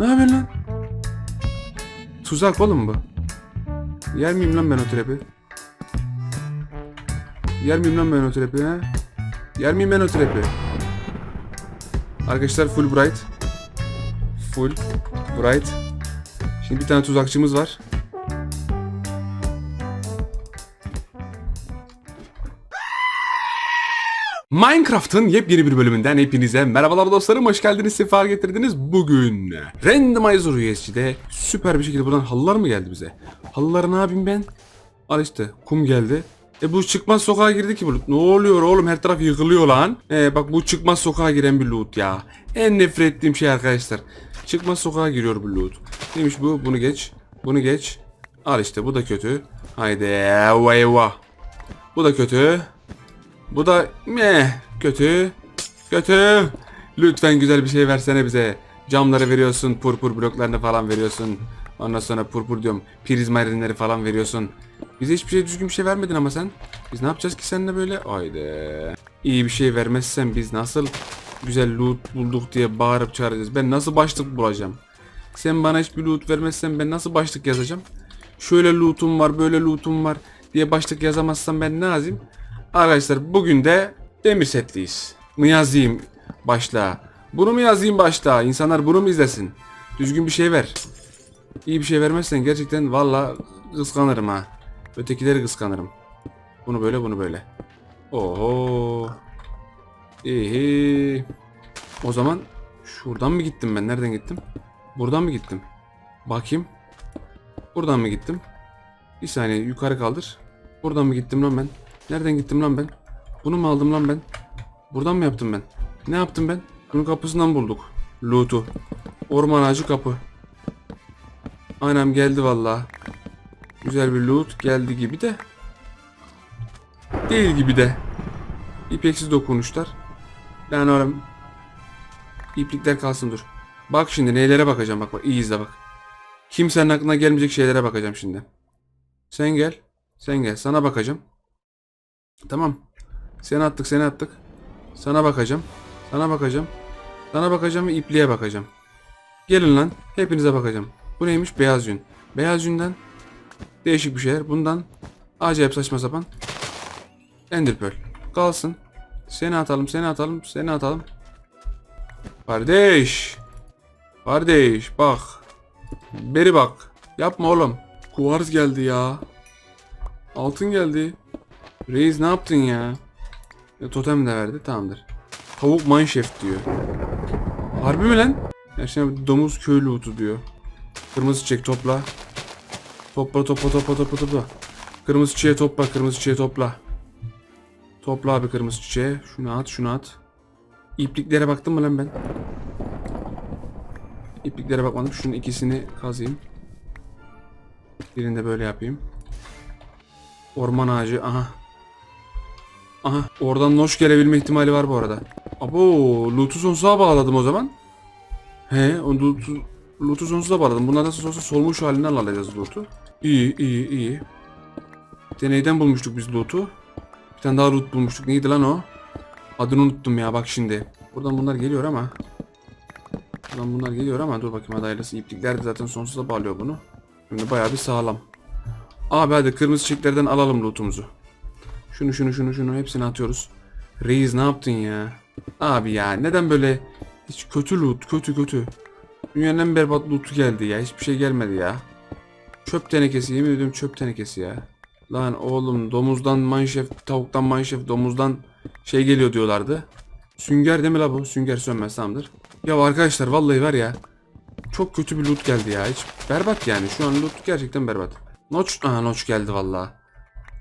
Ne yapıyorsun lan? Tuzak oğlum bu. Yer miyim lan ben o trepi? Yer miyim lan ben o trepi ha? Yer miyim ben o trepi? Arkadaşlar full bright. Full bright. Şimdi bir tane tuzakçımız var. Minecraft'ın yepyeni bir bölümünden hepinize merhabalar dostlarım. Hoş geldiniz sefa getirdiniz. Bugün Randomizer USG'de süper bir şekilde buradan halılar mı geldi bize? Halıları ne yapayım ben? Al işte kum geldi. E bu çıkmaz sokağa girdi ki bu loot. Ne oluyor oğlum? Her taraf yıkılıyor lan. E bak bu çıkmaz sokağa giren bir loot ya. En nefret ettiğim şey arkadaşlar. Çıkmaz sokağa giriyor bu loot. Neymiş bu? Bunu geç. Bunu geç. Al işte bu da kötü. Haydi eyvah. Bu da kötü bu da meh kötü. Kötü. Lütfen güzel bir şey versene bize. Camları veriyorsun, purpur bloklarını falan veriyorsun. Ondan sonra purpur diyorum, prizmarinleri falan veriyorsun. Bize hiçbir şey düzgün bir şey vermedin ama sen. Biz ne yapacağız ki seninle böyle? Haydi. İyi bir şey vermezsen biz nasıl güzel loot bulduk diye bağırıp çağıracağız. Ben nasıl başlık bulacağım? Sen bana hiçbir loot vermezsen ben nasıl başlık yazacağım? Şöyle lootum var, böyle lootum var diye başlık yazamazsam ben ne yazayım? Arkadaşlar bugün de demir setliyiz. Mı yazayım başlığa? Bunu mu yazayım başlığa? İnsanlar bunu mu izlesin? Düzgün bir şey ver. İyi bir şey vermezsen gerçekten valla kıskanırım ha. Ötekileri kıskanırım. Bunu böyle bunu böyle. Oho. İyi. O zaman şuradan mı gittim ben? Nereden gittim? Buradan mı gittim? Bakayım. Buradan mı gittim? Bir saniye yukarı kaldır. Buradan mı gittim lan ben? Nereden gittim lan ben? Bunu mu aldım lan ben? Buradan mı yaptım ben? Ne yaptım ben? Bunun kapısından bulduk. Loot'u. Orman ağacı kapı. Anam geldi vallahi. Güzel bir loot geldi gibi de. Değil gibi de. İpeksiz dokunuşlar. Ben oğlum. İplikler kalsın dur. Bak şimdi neylere bakacağım bak bak iyi izle bak. Kimsenin aklına gelmeyecek şeylere bakacağım şimdi. Sen gel. Sen gel. Sana bakacağım. Tamam. Seni attık seni attık. Sana bakacağım. Sana bakacağım. Sana bakacağım ve ipliğe bakacağım. Gelin lan. Hepinize bakacağım. Bu neymiş? Beyaz yün. Beyaz yünden değişik bir şeyler. Bundan acayip saçma sapan. Ender Pearl. Kalsın. Seni atalım, seni atalım, seni atalım. Kardeş. Kardeş bak. Beri bak. Yapma oğlum. Kuvars geldi ya. Altın geldi. Reis ne yaptın ya? ya totem de verdi tamamdır. Tavuk mineshaft diyor. Harbi mi lan? Ya şimdi domuz köy lootu diyor. Kırmızı çiçek topla. Topla topla topla topla topla. Kırmızı çiçeği topla kırmızı çiçeği topla. Topla abi kırmızı çiçeği. Şunu at şunu at. İpliklere baktım mı lan ben? İpliklere bakmadım. Şunun ikisini kazayım. Birini de böyle yapayım. Orman ağacı. Aha. Aha. Oradan noş gelebilme ihtimali var bu arada. Abo. Loot'u sonsuza bağladım o zaman. He. O loot'u, loot'u sonsuza bağladım. Bunlar nasıl olsa solmuş halinden alacağız loot'u. İyi iyi iyi. Deneyden bulmuştuk biz loot'u. Bir tane daha loot bulmuştuk. Neydi lan o? Adını unuttum ya bak şimdi. Buradan bunlar geliyor ama. Buradan bunlar geliyor ama dur bakayım adaylısı iplikler de zaten sonsuza bağlıyor bunu. Şimdi bayağı bir sağlam. Abi hadi kırmızı çiçeklerden alalım lootumuzu. Şunu şunu şunu şunu hepsini atıyoruz. Reis ne yaptın ya? Abi ya neden böyle hiç kötü loot kötü kötü. Dünyanın en berbat lootu geldi ya. Hiçbir şey gelmedi ya. Çöp tenekesi yemin ediyorum çöp tenekesi ya. Lan oğlum domuzdan manşef, tavuktan manşef, domuzdan şey geliyor diyorlardı. Sünger değil mi la bu? Sünger sönmez tamamdır. Ya arkadaşlar vallahi var ya. Çok kötü bir loot geldi ya. Hiç berbat yani. Şu an loot gerçekten berbat. Notch, aha Notch geldi vallahi.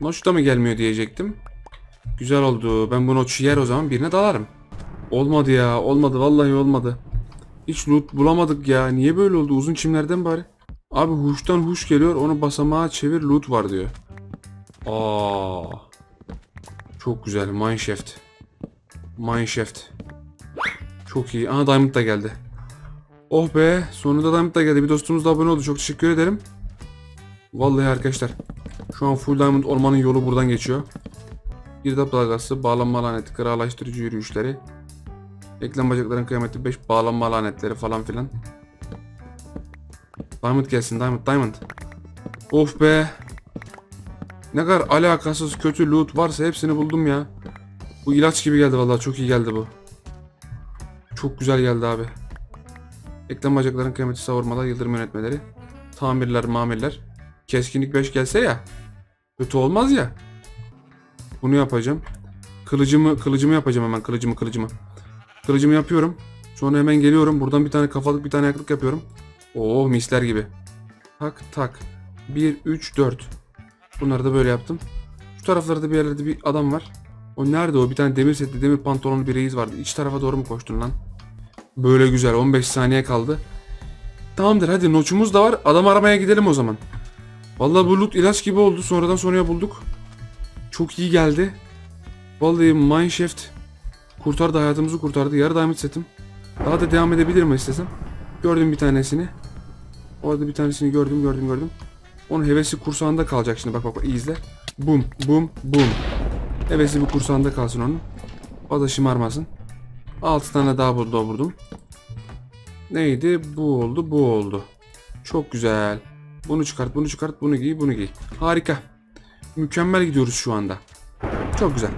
Notch da mı gelmiyor diyecektim. Güzel oldu. Ben bu Notch'u yer o zaman birine dalarım. Olmadı ya. Olmadı. Vallahi olmadı. Hiç loot bulamadık ya. Niye böyle oldu? Uzun çimlerden bari. Abi huştan huş geliyor. Onu basamağa çevir loot var diyor. Aa. Çok güzel. Mineshaft. Mineshaft. Çok iyi. Aha Diamond da geldi. Oh be. Sonunda Diamond da geldi. Bir dostumuz da abone oldu. Çok teşekkür ederim. Vallahi arkadaşlar. Şu an Full Diamond ormanın yolu buradan geçiyor. Girdap dalgası, bağlanma laneti, krallaştırıcı yürüyüşleri. Eklem bacakların kıyameti 5, bağlanma lanetleri falan filan. Diamond gelsin Diamond Diamond. Of be. Ne kadar alakasız kötü loot varsa hepsini buldum ya. Bu ilaç gibi geldi vallahi çok iyi geldi bu. Çok güzel geldi abi. Eklem bacakların kıymeti savurmalar, yıldırım yönetmeleri, tamirler, mamirler. Keskinlik 5 gelse ya. Kötü olmaz ya. Bunu yapacağım. Kılıcımı, kılıcımı yapacağım hemen kılıcımı, kılıcımı. Kılıcımı yapıyorum. Sonra hemen geliyorum. Buradan bir tane kafalık, bir tane ayaklık yapıyorum. Oo misler gibi. Tak tak. 1, 3, 4. Bunları da böyle yaptım. Şu taraflarda bir yerlerde bir adam var. O nerede o? Bir tane demir setli, demir pantolonlu bir reis vardı. İç tarafa doğru mu koştun lan? Böyle güzel. 15 saniye kaldı. Tamamdır hadi noçumuz da var. Adam aramaya gidelim o zaman. Vallahi bu loot ilaç gibi oldu. Sonradan sonraya bulduk. Çok iyi geldi. Vallahi Mineshaft kurtardı hayatımızı kurtardı. Yarı diamond setim. Daha da devam edebilirim istesem. Gördüm bir tanesini. Orada bir tanesini gördüm gördüm gördüm. Onun hevesi kursağında kalacak şimdi bak bak bak izle. Bum bum bum. Hevesi bir kursağında kalsın onun. O da şımarmasın. 6 tane daha buldu vurdum. Neydi? Bu oldu bu oldu. Çok güzel. Bunu çıkart bunu çıkart bunu giy bunu giy. Harika. Mükemmel gidiyoruz şu anda. Çok güzel.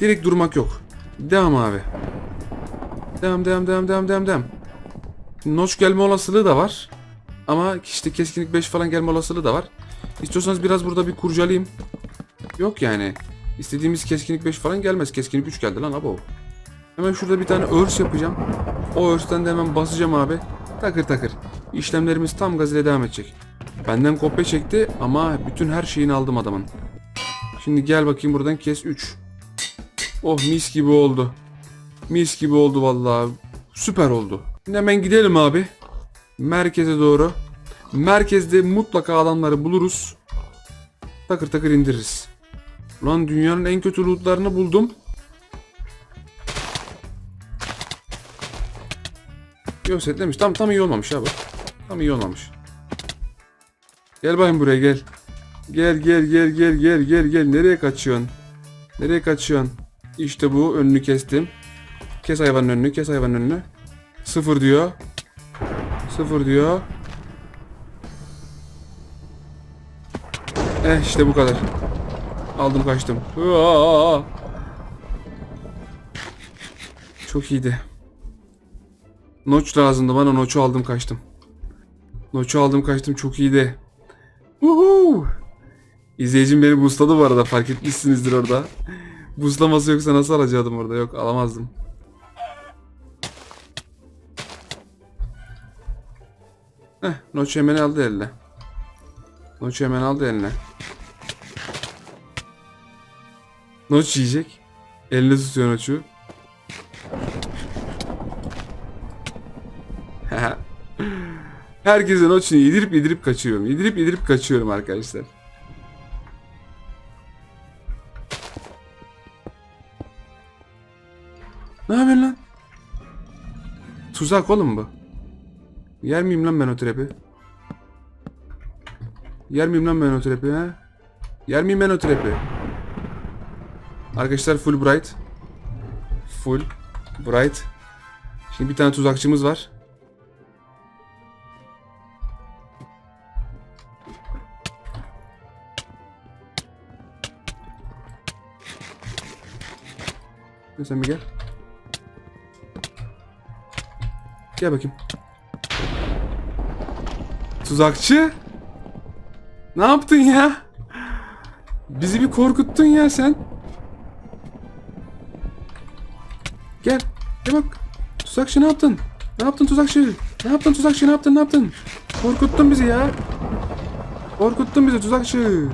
Direkt durmak yok. Devam abi. Devam devam devam devam devam devam. Notch gelme olasılığı da var. Ama işte keskinlik 5 falan gelme olasılığı da var. İstiyorsanız biraz burada bir kurcalayayım. Yok yani. İstediğimiz keskinlik 5 falan gelmez. Keskinlik 3 geldi lan abo. Hemen şurada bir tane örs yapacağım. O örsten de hemen basacağım abi. Takır takır. İşlemlerimiz tam gaz ile devam edecek. Benden kopya çekti ama bütün her şeyini aldım adamın. Şimdi gel bakayım buradan kes 3. Oh mis gibi oldu. Mis gibi oldu vallahi. Süper oldu. Şimdi hemen gidelim abi. Merkeze doğru. Merkezde mutlaka adamları buluruz. Takır takır indiririz. Ulan dünyanın en kötü lootlarını buldum. Yok setlemiş. Tam tam iyi olmamış abi. Tam iyi olmamış. Gel bayım buraya gel. Gel gel gel gel gel gel gel. Nereye kaçıyorsun? Nereye kaçıyorsun? İşte bu önünü kestim. Kes hayvanın önünü, kes hayvanın önünü. Sıfır diyor. Sıfır diyor. Eh işte bu kadar. Aldım kaçtım. Hıa! Çok iyiydi. Noç lazımdı bana. Noç'u aldım kaçtım. Noç'u aldım kaçtım. Çok iyiydi. Uhu! İzleyicim beni boostladı bu arada. Fark etmişsinizdir orada. Boostlaması yoksa nasıl alacaktım orada? Yok alamazdım. Heh, Noç hemen aldı eline. Noç hemen aldı eline. Noç yiyecek. Elini tutuyor Noç'u. Herkesin Noç'unu yedirip yedirip kaçıyorum. Yedirip yedirip kaçıyorum arkadaşlar. Ne yapıyorsun lan? Tuzak oğlum bu. Yer miyim lan ben o trepi? Yer miyim lan ben o trepi ha? Yer miyim ben o trepi? Arkadaşlar full bright. Full bright. Şimdi bir tane tuzakçımız var. Sen bir gel. Gel bakayım. Tuzakçı? Ne yaptın ya? Bizi bir korkuttun ya sen. Gel. Gel bak. Tuzakçı ne yaptın? Ne yaptın tuzakçı? Ne yaptın tuzakçı? Ne yaptın? Ne yaptın? Korkuttun bizi ya. Korkuttun bizi tuzakçı.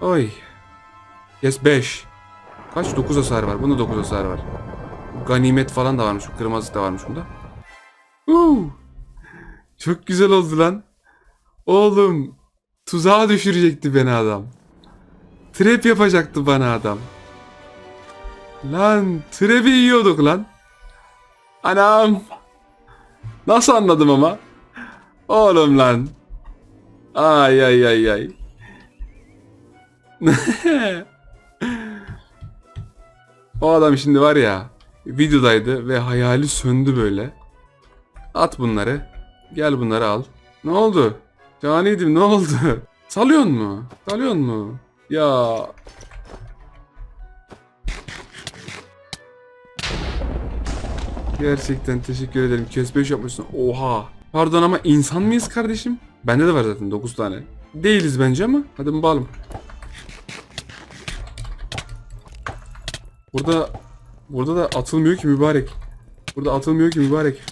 Oy. Yes 5. Kaç? 9 hasar var. Bunda 9 hasar var. Ganimet falan da varmış. Kırmızı da varmış bunda. Uuu. Çok güzel oldu lan. Oğlum. Tuzağa düşürecekti beni adam. Trap yapacaktı bana adam. Lan trap'i yiyorduk lan. Anam. Nasıl anladım ama? Oğlum lan. Ay ay ay ay. o adam şimdi var ya videodaydı ve hayali söndü böyle. At bunları. Gel bunları al. Ne oldu? Caniydim ne oldu? Salıyorsun mu? Salıyorsun mu? Ya Gerçekten teşekkür ederim. Kesbeş yapmışsın. Oha. Pardon ama insan mıyız kardeşim? Bende de var zaten 9 tane. Değiliz bence ama. Hadi bakalım. Burada burada da atılmıyor ki mübarek. Burada atılmıyor ki mübarek.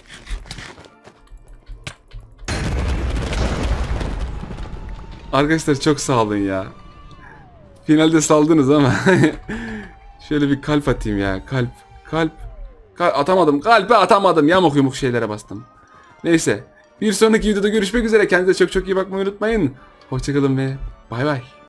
Arkadaşlar çok sağ olun ya. Finalde saldınız ama. Şöyle bir kalp atayım ya. Kalp. Kalp. Kal- atamadım. Kalbe atamadım. Yamuk yumuk şeylere bastım. Neyse. Bir sonraki videoda görüşmek üzere. Kendinize çok çok iyi bakmayı unutmayın. Hoşçakalın ve bay bay.